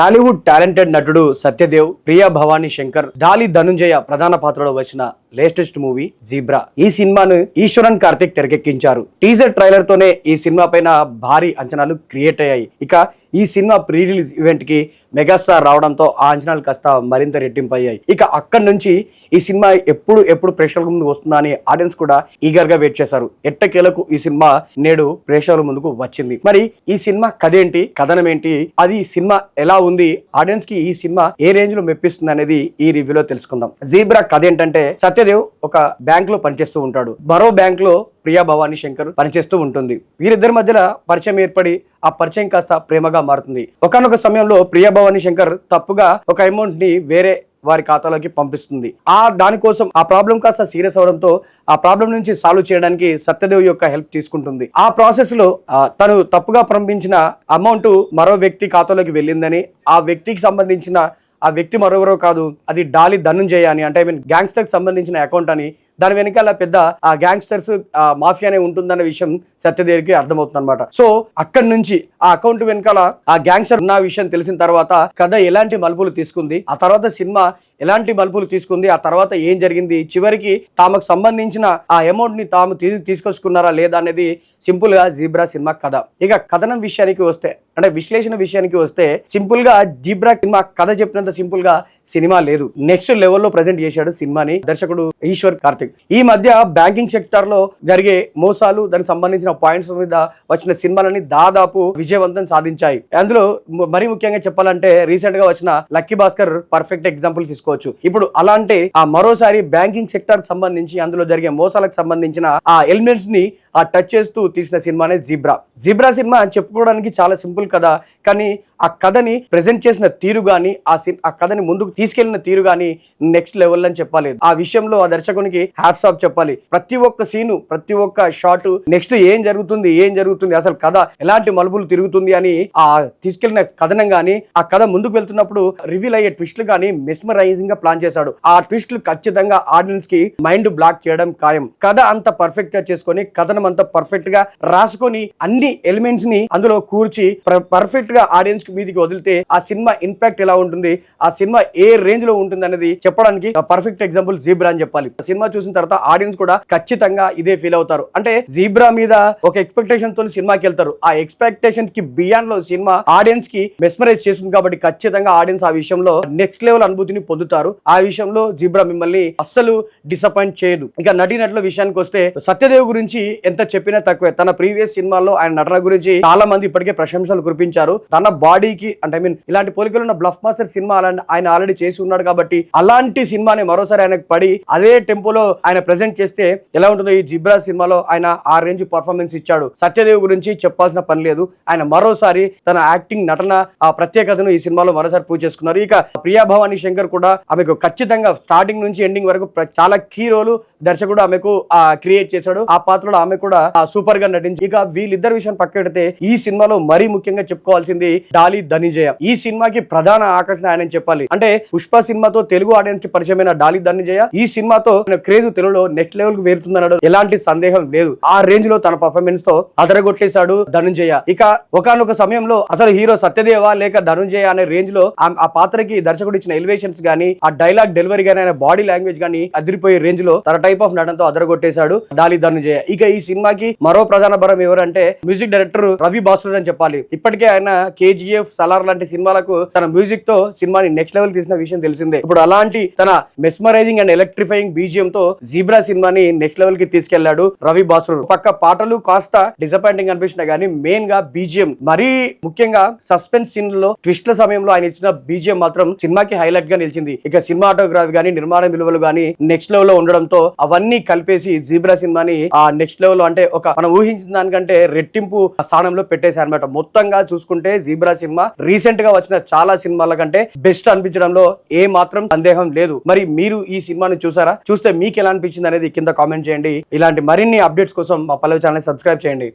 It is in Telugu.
టాలీవుడ్ టాలెంటెడ్ నటుడు సత్యదేవ్ ప్రియా భవానీ శంకర్ డాలి ధనుంజయ ప్రధాన పాత్రలో వచ్చిన లేటెస్ట్ మూవీ జీబ్రా. ఈ సినిమాను ఈశ్వరన్ కార్తిక్ తెరకెక్కించారు. టీజర్ ట్రైలర్ తోనే ఈ సినిమా పైన భారీ అంచనాలు క్రియేట్ అయ్యాయి. ఇక ఈ సినిమా ప్రీ రిలీజ్ ఈవెంట్కి మెగాస్టార్ రావడంతో ఆ అంచనాలు కాస్త మరింత రెట్టింపు అయ్యాయి ఇక అక్కడి నుంచి ఈ సినిమా ఎప్పుడు ఎప్పుడు ప్రేక్షకుల ముందు వస్తుందా అని ఆడియన్స్ కూడా ఈగర్గా వెయిట్ చేశారు. ఎట్టకేలకు ఈ సినిమా నేడు ప్రేక్షకుల ముందుకు వచ్చింది. మరి ఈ సినిమా కథ ఏంటి? కథనం ఏంటి? అది సినిమా ఎలా ఉంది ఆడియన్స్కి ఈ సినిమా ఏ రేంజ్లో మెప్పిస్తుంది అనేది ఈ రివ్యూలో తెలుసుకుందాం. జీబ్రా కథ ఏంటంటే సత్యదేవ్ ఒక బ్యాంక్లో పనిచేస్తూ ఉంటాడు. మరో బ్యాంక్లో ప్రియా భవానీ శంకర్ పనిచేస్తూ ఉంటుంది. వీరిద్దరి మధ్యలో పరిచయం ఏర్పడి ఆ పరిచయం కాస్త ప్రేమగా మారుతుంది. ఒకనొక సమయంలో ప్రియా భవానీ శంకర్ తప్పుగా ఒక అమౌంట్ని వేరే వారి ఖాతాలోకి పంపిస్తుంది. ఆ దానికోసం ఆ ప్రాబ్లం కాస్త సీరియస్ అవడంతో ఆ ప్రాబ్లం నుంచి సాల్వ్ చేయడానికి సత్యదేవ్ యొక్క హెల్ప్ తీసుకుంటుంది. ఆ ప్రాసెస్లో తను తప్పుగా పంపించిన అమౌంట్ మరో వ్యక్తి ఖాతాలోకి వెళ్ళిందని ఆ వ్యక్తికి సంబంధించిన ఆ వ్యక్తి మరొకరో కాదు అది డాలి ధనుంజయ అని అంటే ఐ మీన్ గ్యాంగ్స్టర్కి సంబంధించిన అకౌంట్ అని. దాని వెనకాల పెద్ద ఆ గ్యాంగ్స్టర్స్ మాఫియానే ఉంటుందన్న విషయం సత్యదేవికి అర్థమవుతుంది అనమాట సో అక్కడి నుంచి ఆ అకౌంట్ వెనకాల ఆ గ్యాంగ్స్టర్ ఉన్న విషయం తెలిసిన తర్వాత కథ ఎలాంటి మలుపులు తీసుకుంది ఆ తర్వాత సినిమా ఎలాంటి మలుపులు తీసుకుంది? ఆ తర్వాత ఏం జరిగింది? చివరికి తమకు సంబంధించిన ఆ అమౌంట్ని తాము తీసుకొచ్చుకున్నారా లేదా అనేది సింపుల్గా జీబ్రా సినిమా కథ. ఇక కథనం విషయానికి వస్తే అంటే విశ్లేషణ విషయానికి వస్తే సింపుల్గా జీబ్రా సినిమా కథ చెప్పినంత సింపుల్గా సినిమా లేదు. నెక్స్ట్ లెవెల్లో ప్రజెంట్ చేశాడు సినిమాని దర్శకుడు ఈశ్వర్ కార్తిక్. ఈ మధ్య బ్యాంకింగ్ సెక్టర్లో జరిగే మోసాలు దానికి సంబంధించిన పాయింట్స్ మీద వచ్చిన సినిమాలని దాదాపు విజయవంతం సాధించాయి. అందులో మరీ ముఖ్యంగా చెప్పాలంటే రీసెంట్గా వచ్చిన లక్కీ భాస్కర్ పర్ఫెక్ట్ ఎగ్జాంపుల్ తీసుకోవచ్చు. ఇప్పుడు అలాంటి ఆ మరోసారి బ్యాంకింగ్ సెక్టర్ సంబంధించి అందులో జరిగే మోసాలకు సంబంధించిన ఆ ఎలిమెంట్స్ని ఆ టచ్ చేస్తూ తీసిన సినిమానే జీబ్రా. జీబ్రా సినిమా చెప్పుకోవడానికి చాలా సింపుల్ కదా. కానీ ఆ కథని ప్రజెంట్ చేసిన తీరు గాని ఆ ఆ కథని ముందుకు తీసుకెళ్ళిన తీరు గాని నెక్స్ట్ లెవెల్ అని చెప్పాలి. ఆ విషయంలో ఆ దర్శకునికి హ్యాట్స్ ఆఫ్ చెప్పాలి. ప్రతి ఒక్క సీను ప్రతి ఒక్క షాట్ నెక్స్ట్ ఏం జరుగుతుంది ఏం జరుగుతుంది అసలు కథ ఎలాంటి మలుపులు తిరుగుతుంది అని ఆ తీసుకెళ్ళిన కథనం కానీ ఆ కథ ముందుకు వెళ్తున్నప్పుడు రివీల్ అయ్యే ట్విస్ట్లు కానీ మెస్మరైజింగ్గా ప్లాన్ చేశాడు. ఆ ట్విస్ట్లు ఖచ్చితంగా ఆడియన్స్కి మైండ్ బ్లాక్ చేయడం ఖాయం. కథ అంత పర్ఫెక్ట్గా చేసుకొని కథనం అంత పర్ఫెక్ట్గా రాసుకొని అన్ని ఎలిమెంట్స్ని అందులో కూర్చి పర్ఫెక్ట్గా ఆడియన్స్ మీదికి వదిలితే ఆ సినిమా ఇంపాక్ట్ ఎలా ఉంటుంది? ఆ సినిమా ఏ రేంజ్లో ఉంటుంది అనేది చెప్పడానికి పర్ఫెక్ట్ ఎగ్జాంపుల్ జీబ్రా అని చెప్పాలి. ఆ సినిమా చూసిన తర్వాత ఆడియన్స్ కూడా ఖచ్చితంగా ఇదే ఫీల్ అవుతారు. అంటే జీబ్రా మీద ఒక ఎక్స్పెక్టేషన్తో సినిమాకి వెళ్తారు. ఆ ఎక్స్పెక్టేషన్కి బియాండ్లో సినిమా ఆడియన్స్కి మెస్మరైజ్ చేస్తుంది కాబట్టి ఖచ్చితంగా ఆడియన్స్ ఆ విషయంలో నెక్స్ట్ లెవెల్ అనుభూతిని పొందుతారు. ఆ విషయంలో జీబ్రా మిమ్మల్ని అస్సలు డిసప్పాయింట్ చేయదు. ఇంకా నటీనటుల విషయానికి వస్తే సత్యదేవ్ గురించి ఎంత చెప్పినా తక్కువే. తన ప్రీవియస్ సినిమాల్లో ఆయన నటన గురించి చాలా మంది ఇప్పటికే ప్రశంసలు కురిపించారు. తన బాడీకి అంటే ఐ మీన్ ఇలాంటి పోలికలు ఉన్న బ్లఫ్ మాస్టర్ సినిమా అలా- ఆయన ఆల్రెడీ చేసి ఉన్నాడు కాబట్టి అలాంటి సినిమాని మరోసారి ఆయనకు పడి అదే టెంపోలో ఆయన ప్రెజెంట్ చేస్తే ఎలా ఉంటుందో ఈ జిబ్రా సినిమాలో ఆయన ఆ రేంజ్ పర్ఫార్మెన్స్ ఇచ్చాడు. సత్యదేవ్ గురించి చెప్పాల్సిన పని లేదు. ఆయన మరోసారి తన యాక్టింగ్ నటన ఆ ప్రత్యేకతను ఈ సినిమాలో మరోసారి పూజ చేసుకున్నారు. ఇక ప్రియా భవానీ శంకర్ కూడా ఆమెకు ఖచ్చితంగా స్టార్టింగ్ నుంచి ఎండింగ్ వరకు చాలా కీ రోలు దర్శకుడు ఆమెకు ఆ క్రియేట్ చేశాడు. ఆ పాత్రలో ఆమె కూడా సూపర్గా నటించి ఇక వీళ్ళిద్దరు విషయం పక్కెడితే ఈ సినిమాలో మరీ ముఖ్యంగా చెప్పుకోవాల్సింది డాలి ధనిజయ. ఈ సినిమాకి ప్రధాన ఆకర్షణ ఆయన చెప్పాలి. అంటే పుష్ప సినిమాతో తెలుగు ఆడియన్స్కి పరిచయమైన డాలి ధనిజయ. ఈ సినిమాతో క్రేజ్ తెలుగులో నెక్స్ట్ లెవెల్కి వేరుతుందన్నాడు ఎలాంటి సందేహం లేదు. ఆ రేంజ్లో తన పర్ఫార్మెన్స్తో అదరగొట్టేశాడు ధనుంజయ. ఇక ఒకనొక సమయంలో అసలు హీరో సత్యదేవ లేక ధనుంజయ అనే రేంజ్లో ఆ- ఆ పాత్రకి దర్శకుడు ఇచ్చిన ఎలివేషన్స్ గానీ ఆ డైలాగ్ డెలివరీ గానీ ఆయన బాడీ లాంగ్వేజ్ గానీ అదిరిపోయే రేంజ్లో తన టైప్ ఆఫ్ నటనతో అదరగొట్టేశాడు. డాలి ధనుజయ. ఇక ఈ సినిమాకి మరో ప్రధాన బరం ఎవరంటే మ్యూజిక్ డైరెక్టర్ రవి బాసుడు అని చెప్పాలి. ఇప్పటికే ఆయన కేజీఎఫ్ సలార్ లాంటి సినిమాలకు తన మ్యూజిక్తో సినిమాని నెక్స్ట్ లెవెల్ తీసిన విషయం తెలిసిందే. ఇప్పుడు అలాంటి తన మెస్మరైజింగ్ అండ్ ఎలక్ట్రిఫైయింగ్ బీజియం తో జీబ్రా సినిమాని నెక్స్ట్ లెవెల్కి తీసుకెళ్ళాడు రవి భాస్కర్. పక్క పాటలు కాస్త డిసప్పాయింటింగ్ అనిపించినా గానీ మెయిన్గా బీజియం మరీ ముఖ్యంగా సస్పెన్స్ సీన్లో ట్విస్ట్ల సమయంలో ఆయన ఇచ్చిన బీజియం మాత్రం సినిమాకి హైలైట్గా నిలిచింది. ఇక సినిమాటోగ్రఫీ గానీ నిర్మాణ విలువలు గానీ నెక్స్ట్ లెవెల్లో ఉండడంతో అవన్నీ కలిపేసి జీబ్రా సినిమాని ఆ నెక్స్ట్ లెవెల్లో అంటే ఒక మనం ఊహించిన దానికంటే రెట్టింపు స్థానంలో పెట్టేశారు అనమాట మొత్తంగా చూసుకుంటే జీబ్రా సినిమా రీసెంట్గా వచ్చిన చాలా సినిమాల కంటే బెస్ట్ అనిపించడంలో ఏ మాత్రం సందేహం లేదు. మరి మీరు ఈ సినిమాని చూసారా? చూస్తే మీకు ఎలా అనిపించింది అనేది కింద కామెంట్ చేయండి. ఇలాంటి మరిన్ని అప్డేట్స్ కోసం మా పల్లవి ఛానల్ సబ్స్క్రైబ్ చేయండి.